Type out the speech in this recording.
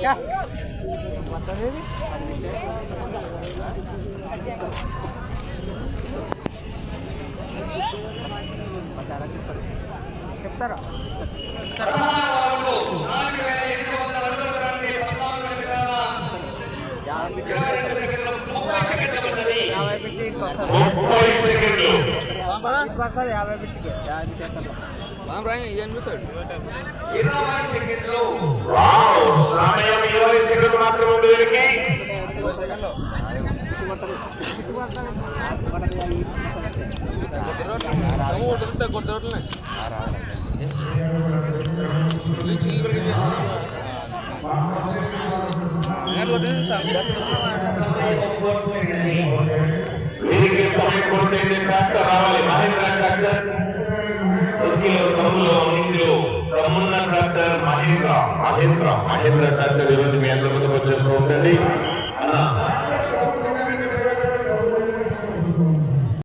Yeah. చెప్తారా యాభై పెట్టి సెకండ్లు వస్తారు యాభై పెట్టికి యాభై సమయం ఇరవై సెకండ్లు మాత్రమే ఉంది వీరికి వీరికి సమయం కొడుతుంది ట్రాక్టర్ రావాలి మహేంద్ర ట్రాక్టర్ ఒక్కిలో తమ్ములో నింగిలో తమ్మున్న ట్రాక్టర్ మహేంద్ర. మహేంద్ర. మహేంద్ర ట్రాక్టర్ ఈరోజు మీ అందరి ముందుకు వచ్చేస్తూ ఉంటుంది